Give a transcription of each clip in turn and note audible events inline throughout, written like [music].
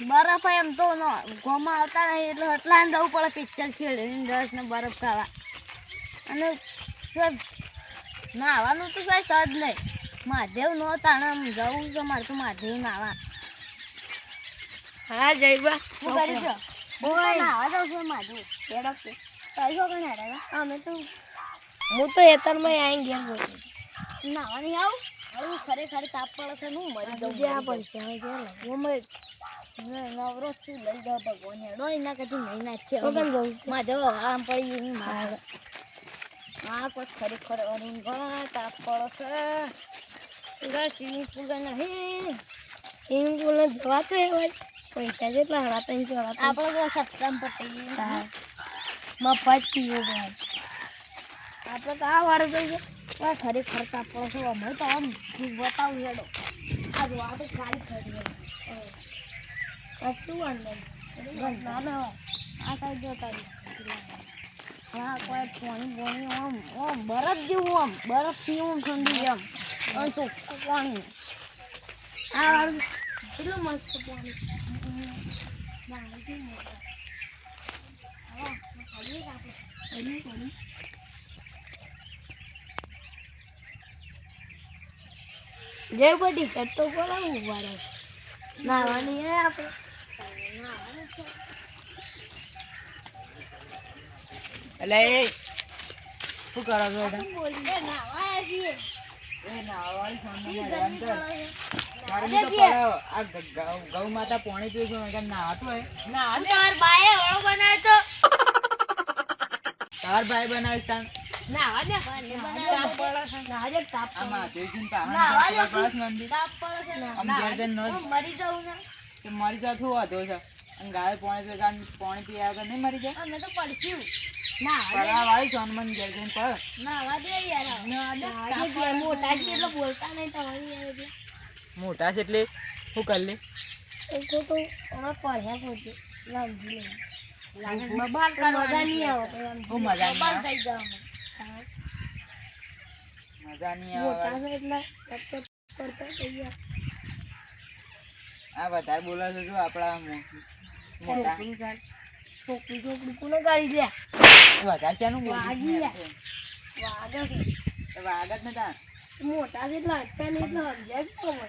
બરફ એમ તો ન ગોમાં આવતા નહીં એટલે હટલા જવું પડે પિક્ચર ખેડીને રસ ને બરફ ખાવા. અને સાહેબ નાવાનું તો કાંઈ સજ નહીં. મહાદેવ નો તાણે આમ જવું છે મારે તો મહાદેવ નાવા હા જઈબા શું કરી છે? હું નાવા જાઉં છું મહાદેવ. હેડો કે કઈ છો કઈ અમે તો હું તો હેતરમાં આવીને ઘેર બોલું નાવાની આવું? ખરેખર તાપ પડે છે હું મરી જાઉં જ્યાં પડશે હવે હું મરી નવરો જ છું લઈ જાઓ ભગવાન હેડો એના કદી નહીં નાખશે તો કેમ જવું છે? મહાદેવ આરામ પડી નહીં મારે. હા કોઈ ખરેખર અરુણ ભા તાપ પડે છે. ગા સ્વિમિંગ પુલ નહીં. સ્વિમિંગ પુલ જવા તો એવા પૈસા જેટલા હડા ત્રણ જવા આપણે તો સસ્તામાં પટી મફત પીવો ભાઈ આપણે તો આ વાળો જોઈએ આ ખરેખર તાપ પડે છે. અમે તો આમ બતાવું હેડો. આ વાત ખાલી ખરી બરફ જેવું આમ બરફ પીવું ઠંડી જેમ ચોખ્ખું પાણી આ વાળું કેટલું મસ્ત પાણી જય બધી શર્ટ તો બોલાવું વાળે નાવાની હે આપણે એટલે એ શું કરો છો ગ- માતા પોણી પીવું હોય. તાર બનાવ્યો તાર ભાઈ. નાવા દે તાપ પડે નાવા દે તાપ દે તાપ પડે આમ ઘેર જઈને મરી ને. છે? અને ગાય પોણી કારણ પોણી પીયા વગર નહીં મરી જાય? અમે તો પડશું. વાળી દે યાર. મોટા છે એટલે બોલતા નહીં તમારી યાર મોટા છે એટલે શું કર લે એ તો તો અમે પડ્યા પોતે. લાંબી લે બબાલ મજા નહીં આવે તો એમ શું મજા નહીં થઈ જાવ મજા નહીં મોટા છે એટલે કરતા થઈ ગયા આ વધારે બોલાશે છે જો આપણા છોકરી ચાલ છોકરી છોકરી કોને ગાડી લે? વધારે ક્યાંનું વાગી લે. વાગે છે તો જ ને મોટા છે એટલે હટતા નહીં એટલે સમજ્યા જ ખબર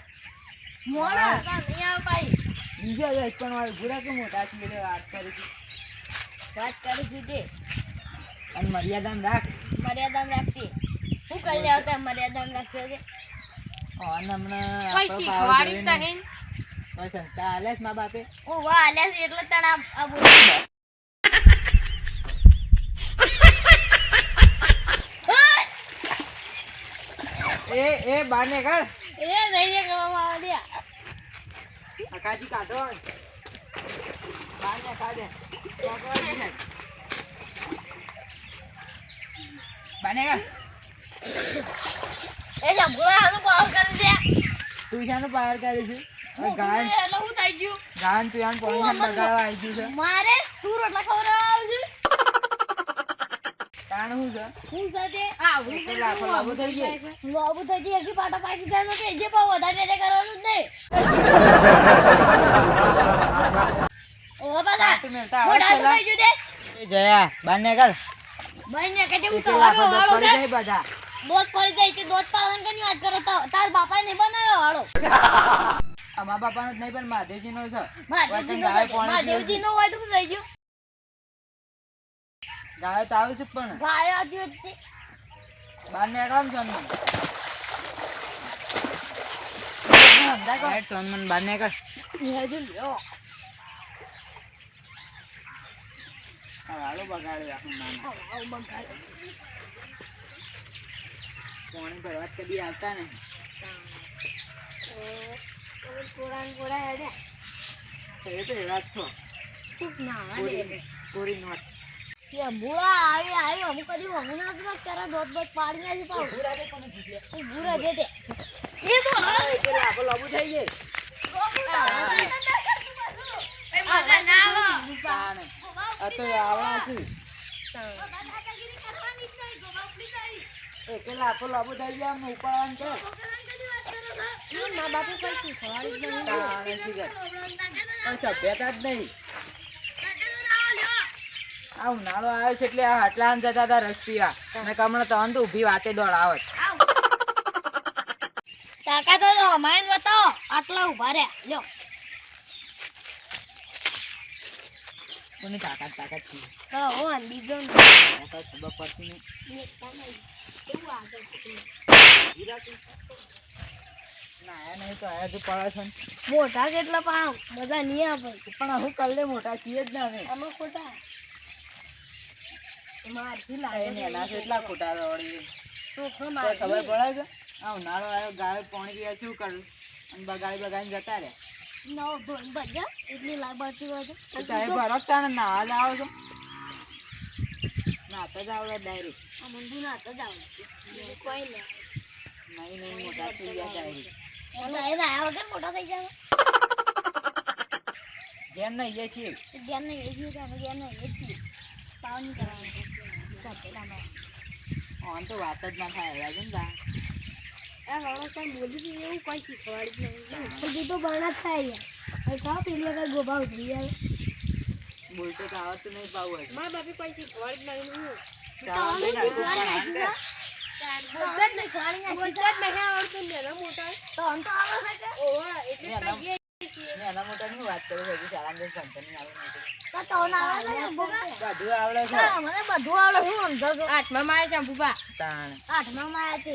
મોડા? નહીં આવ ભાઈ બીજો એક પણ વાળો ભૂરા કે મોટા છે એટલે વાત કરી વાત કરી દીધી. અને મર્યાદામાં રાખ. મર્યાદામાં રાખતી હું કરી લેવા કે મર્યાદામાં રાખ્યો છે અને હમણાં હાલે મા બાપે? હું વાહ આલ્યા એટલે તને આ એ એ બાર કર. એ નહીં કરવામાં આવે અકાજી કાઢો બાર કાઢે ચોકવા દે. બાર ને કર. એ જમગુડા હાનું પાવ કરી દે. તું શાનું પાર કરી છે હવે એટલે હું થઈ ગયું. ગાન તું યાન પોણી બગાડવા આવી ગયું છે. મારે તું રોટલા ખવડાવશે તાણ શું છે? હું સાથે એટલે લાખો લાભો થઈ ગયો બાબુ થઈ ગઈ હજી પાટા પાકી જાય તો જે પાવ વધારે ને કરવાનું જ નહીં. ઓ બાબા પાટી મેલતા આવે મોઢા તો પેલા. થઈ ગયું તે? એ જયા બાર કર. કે વાળો પડી છે જાય બધા દોત પડી જાય છે દોત પાડવાની કેની વાત કરો? તાર બાપાએ નહીં બનાવ્યો વાળો મા બાપાનો જ નહીં પણ મહાદેવજીનો છે મહાદેવજી નો મહાદેવજી નો હોય. તો થઈ ગયું? ગાયો તો આવે છે પણ. ગાયો હજુ જ બાર ને કર સોનમન હેડ સોનમન બાર ને હાલો બગાડે. પાણી ભરવા કદી આવતા ને. કોરા કોરા હેડે. એ તો જ છો ચૂપ ના આવે કોરી. કોરી નોટ કે ભૂવા આવી આવી અમુક કદી વગું ના આપી તારા દોત દોત પાડી નાખી દે કોને પૂછ્યા ભૂરા દે દે તો લાભો થઈ તો જાય ઉપાડવાનું કર મા આ ઉનાળો આવ્યો છે એટલે આ હાટલા આમ જતા હતા રસ પીવા અને કમણે તો તો ઊભી વાતે દોડાવત હોય તો અમાઈને બતાવો આટલા ઊભા રહ્યા લ્યો તાકાત તાકાત હા ઓ અને બીજો ને. છે ને. મોટા કેટલા પણ બધા નહીં આપે પણ હું કલ્લે મોટા છીએ જ ના અમે ખોટા. મારથી ખોટા દોડી ચોખ્ખો માર ખબર પડે છે? આ ઉનાળો આવ્યો ગાય પાણી પીવા શું કરું અને બગાડી બગાડીને જતા રહ્યા. નવ બધા એટલી લાગ બળતી હોય છે. તમે ભરો જ તાણે નાવા જ છો? નાતા જ આવડે ડાયરેક્ટ આ મંદુ ના તો જાવ કોઈ નહીં. નહીં મોટા થઈ ગયા ડાયરેક્ટ ના મોટો થઈ જાય જેમ નહીં એ છીએ જ્ઞાન નહીં એ જ્ઞાન જ્ઞાન નહીં એ જ પાવ નહીં કરવાનું. આમ તો વાત જ ના થાય તા. આ વાળો કઈ બોલી બી એવું કોઈ શીખવાડી નહીં. હજી તો જ થાય યાર ખાવ પેલી વખત ગોબા ઉઠી જાય. બોલતો તો આવડતું નહીં પાવું હજી. મા બાપે કોઈ શીખવાડી જ નહીં તો આવે છે છો આઠમા માં આવ્યા ચંપુબા તાણ આઠમા માં આવ્યા છે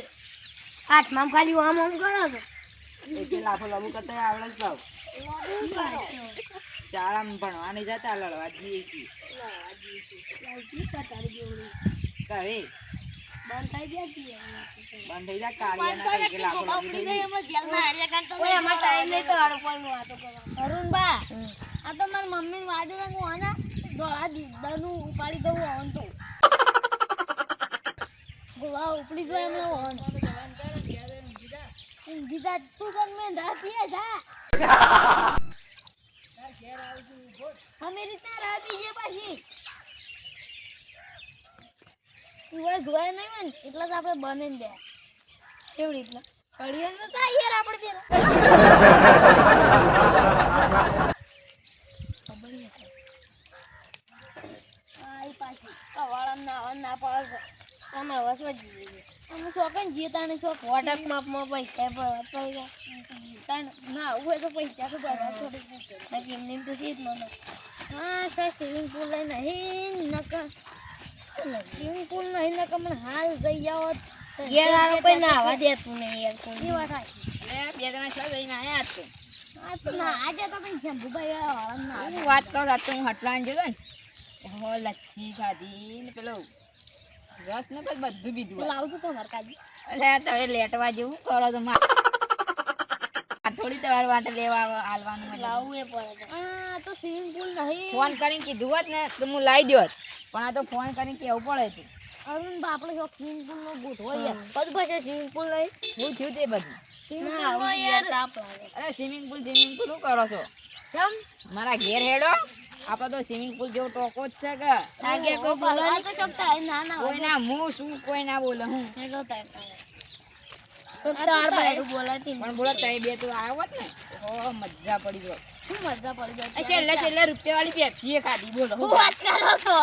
આઠમા ખાલી આમ આમ કરો છો એટલે લાફો લાફો કરતા આવડે જ ભાવ શું કરો? શાળામાં ભણવા નહીં જતા લડવા જઈએ છીએ કરે. બંધ થઈ બંધ જાય પણ કાળિયાના તો કઈ કે ને લાફો ગોગા લાફી ઉપડી થઈ ગઈ એમાં જેલમાં હાર્યા કાઢતો ઓય અમાર ટાઈમ નહીં તો હડપણ વાતો કરવા. અરુણબા આ તો મારી મમ્મી વાદે ને હું આના દોડા દીદાનું ઉપાડી દઉં હોન તો ગોવા ઉપડી ગયો એમનો તું મેં જા. [laughs] અમે પાછી. તું જોયા નહીં હોય ને, એટલે જ આપણે બને દે કેવી રીતના? કડીએ તો થાય યાર આપણે પેલા આઈ પાછી. કવાળામાં ના ના જીતા ને શોખ. વોટર માપમાં પૈસા પૈસા. તાણ ના હોય તો પૈસા તો ભરવા મને હા સર સ્વિમિંગ પુલ નહીં, નકર. સ્વિમિંગ પુલ નહીં ને મને હાલ જઈ જાવ ઘેર આરો કોઈ નાવા દેતું નહીં યાર કોઈ. વાત થાય? બે જણા છ જઈને આયા તું તો. આ તો ના આજે તો પણ શંભુભાઈ વાળા ના વાત કરું રાત તો હું હટલાન જોયો ને? હો લચ્છી ખાધી ને પેલો રસ ને પછી બધું પીધું તો લાવું છું કાજી. એટલે તમે લેટવા જેવું કરો તો માર થોડી તમારે માટે લેવા આવ- આલવાનું એટલે. લાવવું એ પડે આ તો સ્વિમિંગ પુલ નહીં. ફોન કરીને કીધું હોત ને તો હું લાવી દ્યોત પણ આ તો ફોન કરીને કેવું પડે તું અરુણ આપણે શોખ સ્વિમિંગ પુલ નો ગોઠવો યાર. બધું પછી સ્વિમિંગ પુલ લઈ હું થયું તે બધું. અરે સ્વિમિંગ પુલ સ્વિમિંગ પુલ શું કરો છો? કેમ? મારા ઘેર હેડો. આપણે તો સ્વિમિંગ પુલ જેવો ટોકો જ છે કે. આગે કો બોલો? આ તો શકતા ના ના કોઈ ના હું શું કોઈ ના બોલે હું? હેડો તાર તો તાર બાયડું બોલાતી પણ બોલો તઈ બે તો આવ્યો ને. ઓ મજા પડી ગયો શું મજા પડી જાય છેલ્લે છેલ્લે રૂપિયા વાળી પેપ્સી એ ખાધી બોલો. શું વાત કરો છો? [laughs]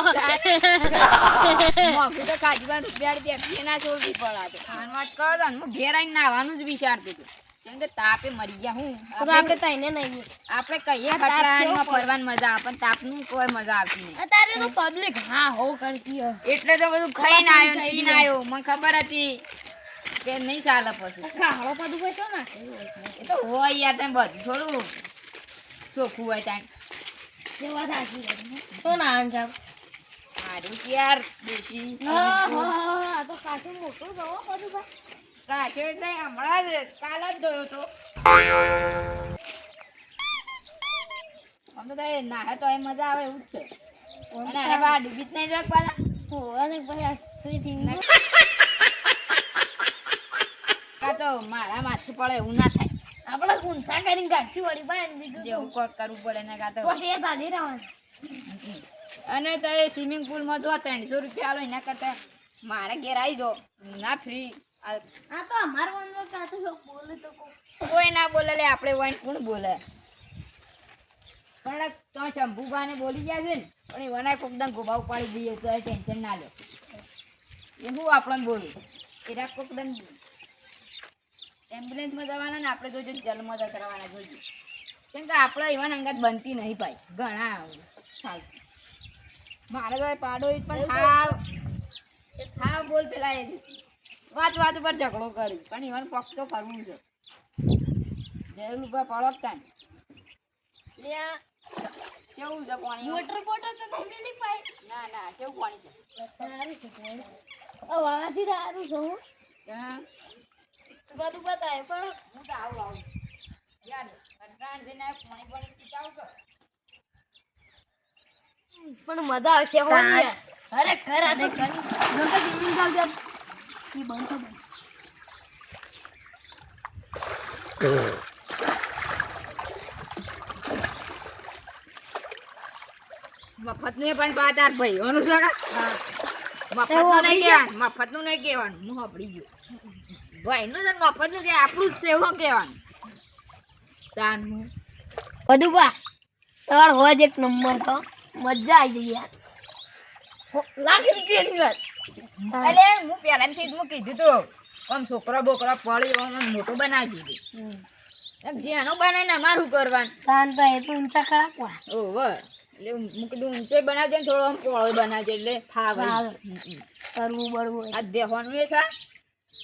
મોંઘું તો ખાધી પણ રૂપિયા વાળી પેપ્સી ના ચોરી પડાતો. આન વાત કરો તો હું ઘેર આવીને નાવાનું જ વિચારતો હતો. કેમ કે તાપે મરી ગયા હું. આપણે તઈને નહીં. આપણે કહીએ ફરવાની મજા આવે પણ તાપનું કોઈ મજા આવતી નહીં. અત્યારે તો પબ્લિક હા હો કરતી એટલે તો બધું ખાઈને આવ્યો ને પીને આવ્યો. મને ખબર હતી કે નહીં ચાલે પછી. ખાડો બધું પૈસો ના? એ તો હોય યાર તમે બધું થોડું ચોખ્ખું હોય ત્યાં જે વાત સાચી છે શું ના મારું કે યાર દેશી આ તો કાચું મોટું હો બધું ભાઈ કાચો એટલે હમણાં જ કાલ જ ધોયો તો આમ તો એ નાહે તો એ મજા આવે એવું જ છે અને અરે બા ડૂબી જ નહીં જાય પાછા હોવા ને પછી આ સીટિંગ કાં તો મારા માથે પડે એવું ના આપણે ગુંથા કરીને ગાંઠી વળી ભાઈ બીજું જેવું કોક કરવું પડે ને કાતો પછી એ દાદી રહેવાનું અને તો એ સ્વિમિંગ પુલમાં જો ત્રણસો રૂપિયા આલો એના કરતા મારા ઘેર આવી જો. ના ફ્રી. આ તો અમારો વાંધો કાતો જો બોલે તો કોઈ ના બોલે લે આપણે વાઈન કોણ બોલે? પણ તો શંભુભાને બોલી ગયા છે ને પણ એ વનાય કોક દમ ગોબા ઉપાડી દઈએ તો ટેન્શન ના લે. એ હું આપણને બોલું? એરા કોક દમ એમ્બ્યુલન્સમાં જવાના ને આપણે જોજો જન્મ કરવાના જોજો. કેમ કે આપણે એવા અંગત બનતી નહીં ભાઈ. ઘણા ચાલતું. મારે તો પાડો પણ હા હા બોલ પેલા એ વાત વાત ઉપર ઝઘડો કરી. પણ ઈવન પક્ષ તો કરવું છે. જેલ ઉપર પડકતા ને કેવું છે પાણી? મોટર બોટર તો નહીં મિલી પાઈ. ના ના કેવું પાણી છે? સારું છે. આ સારું છું હો. બધું બતાવે પણ હું તો આવું આવું. યાર કંટાળ જઈને પાણી પાણી પીતા કર પણ મજા આવશે હો. અરે ખર આ તો ચાલુ બંધ બંધ. મફતનું પણ પાતાર ભાઈ ઓનું છે કા? મફતનું નહીં કહેવાનું મફતનું નહીં કહેવાનું. હું સાંભળી ગયો. ભાઈનું છે મફતનું કે આપણું જ છે કહેવાનું? તાન બધું બા તમારો હોજ એક નંબર તો. મજા આવી જઈ યાર. લાખ રૂપિયાની વાત? એટલે હું પહેલાથી જ હું કીધું તું આમ છોકરો બોકરો પડી આમ મોટો બનાવી દીધું. જેનો બને ને અમારું કરવાનું. તાન તો એ તો ઊંચા ખરા વા. ઓહો એટલે હું કીધું ઊંચો બનાવજે ને થોડો આમ પોળો બનાવજે એટલે ફાવે. કરવું બળવું આ દેવાનું એ છે.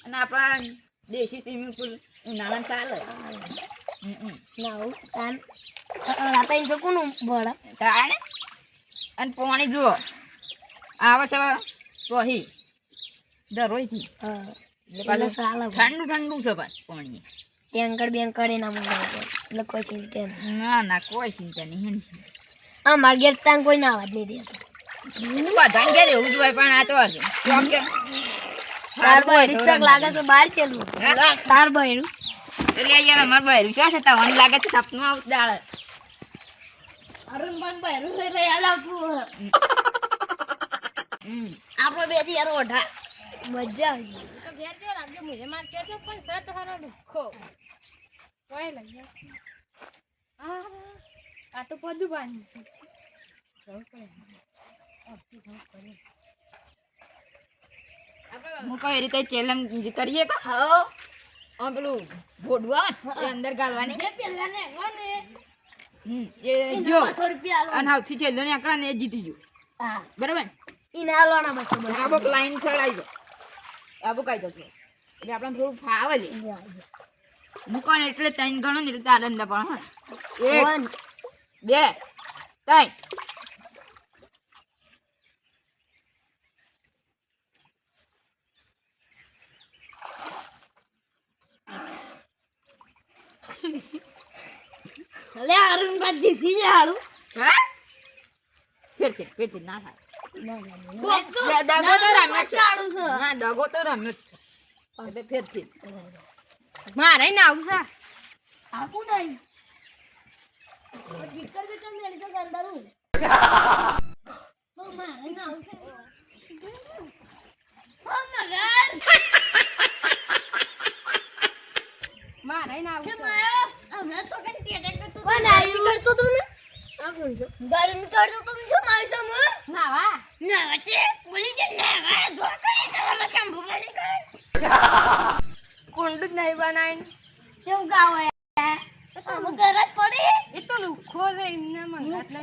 અને આપણા દેશી સ્વિમિંગ પુલ ઉનાળામાં ચાલે. હમ, હમ. ના હું તાન રાતા ઇન કોનું ભળ તાણે. અને પાણી જુઓ. આવે છે વહી. દરરોજથી. હા એટલે એટલે પાછું સાલા ઠંડુ ઠંડુ છે પાછું પાણી ટેન્કર બેંકર એના મંગાવે એટલે કોઈ ચિંતા નહીં. ના ના કોઈ ચિંતા નહીં આ માર ઘેર તાન કોઈ ના જ નહીં દેતો. બધાને ઘેર એવું જ હોય પણ આ તો ચોક તાર ભાઈ રિક્ષક લાગે છે બહાર ચાલવું તાર ભાઈ એટલે યાર અમાર ભાઈ શું છે તમને લાગે છે સપનું આવતું દાડે અરુણભાઈ ભાઈ એટલે યાદ આવતું આપણો બેથી યાર ઓઢા. મજા આવી તો ઘેર જો રાખજો મુજે માર કે છે પણ સત હારો દુખો. કોઈ લઈ આ આ તો બધું પાણી છે. પડે. હું કઈ રીતે ચેલેન્જ કરીએ કો? હા. આ પેલું ભોડવા એ અંદર ગાલવાની. છે પેલા ને ને. હમ એ જો. અને સૌથી છેલ્લો ને આંકડા ને એ જીતી ગયો. હા. બરાબર ઈને આલવાના બસ બુક લાઈન ચડાઈ દો આ બુક આવી જશે. એટલે આપણે થોડું ફાવે છે. મુકાન એટલે ત્રણ ગણો ને એટલે અંદર પણ હા. એક બે ત્રણ. અલે અરુણભાઈ જીતી જાય હારું. હા? ફેરથી ફેરથી ના થાય. દગો તો રમ્યો છે. હા દગો તો રમ્યો જ છે. એટલે ફેરથી. મારે ના આવશે આપું નહીં. વિકર વિકર મેલી છે ગંદારું મારે ના આવશે ઓ મગર મારે ના હમણાં તો કઈ ટેટેક કરતો કોણ આવી કરતો આ કોણ છે? ગરમી કરતો તો છો મારી સામે નાવા ના વચ્ચે બોલી જે ના વા ધોર કરી તમારા શંભુ બોલી કર. કુંડ જ નહીં બનાવીને કેવું ગાવ અમે ઘર જ પડી? એ તો લુખો છે એમને મને એટલે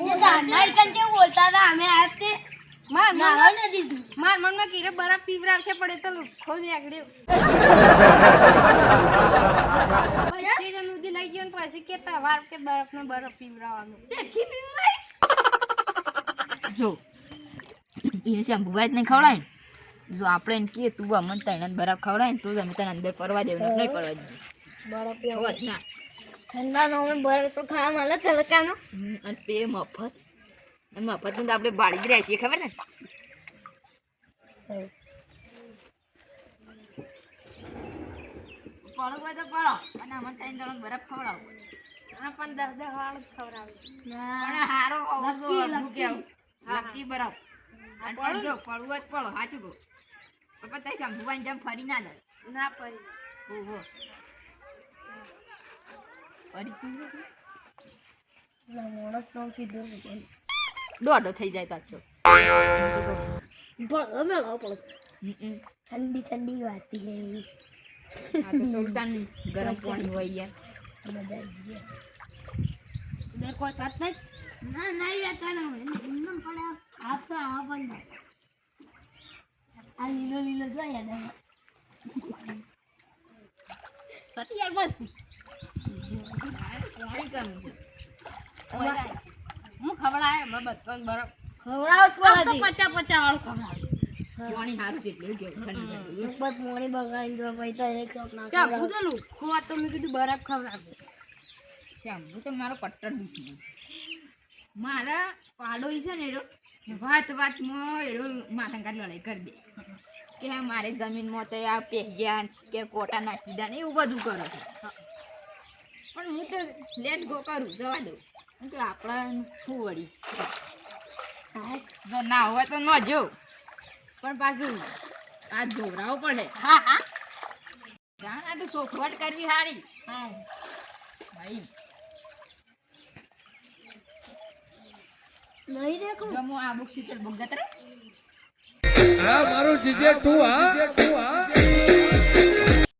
બોલતા હતા? અમે તે માર મનમાં દીધું. માર મનમાં કીરે બરફ પીવરાવશે એ તો લુખો જ આગળ્યો પછી લઈ ગયો ને પછી કેતા વાર કે બરફ ને બરફ પીવરાવાનું પેપ્સી પીવાય જો એને શંભુભાઈ ને. ખવડાય જો આપણે એને કહીએ તું અમને તૈણ બરફ ખવડાય ને તું અમે તને અંદર પરવા દેવું નહીં પરવા દેવું બરફ ના. ઠંડા નો અમે બરફ તો ખાવા મળે તડકાનો અને પે મફત મફત તો આપણે બાળી જ રહ્યા છીએ ખબર ને? પડો હોય તો પડો અને અમને ત્રણ જણો બરફ ખવડાવો. હા પણ દસ દસ વાળું જ ખવડાવે. હારો હોવો લકી, જોઈએ, હું લકી. કેવું. લકી બરફ. અને જો પડવું હોય પડો સાચું કહું. પણ પછી શંભુભાઈ જેમ ફરી ના જાય. ના પડી. ઓહો. ફરી કીધું દોઢો થઈ જાય પાછો પણ અમે લાવ પડે. ઠંડી ઠંડી વાતી હે આ તો સુલતાન ગરમ પાણી હોય યાર. બધા મેં કોઈ સાથ નહીં? ના ના યાર તને એમને પડે. આ તો આ પણ આ લીલો લીલો જો યાર સતી યાર મસ્ત પાણી કમ છે. હું ખવડાય? હમણાં બચપન બરફ. ખવડાવ તો પચા પચા વાળું ખવડાવ. પાણી સારું છે એટલે કેવું તો એક ખોવા તો મેં કીધું બરફ ખવડાવે. શ્યામ હું તો મારો કટ્ટર દુશ્મન મારા પાડોશી છે ને એરો વાત વાતમાં એરો માથાંગાટ લડાઈ કરી દે. કે હા મારે જમીનમાં તો આ પેહ્યા કે કોટા નાખી દે ને એવું બધું કરો છે. પણ હું તો લેટ ગો કરું જવા દઉં. આપણા શું વળી ના હોય તો ન જો પણ પાછું આ જોવરાવું પડે. હા હા. જાણ આ તો સોખવટ કરવી સારી હા. ભાઈ. નહીં દેખો જો હું આ બુકથી જતા હા મારું જીજે તું હા તું હા.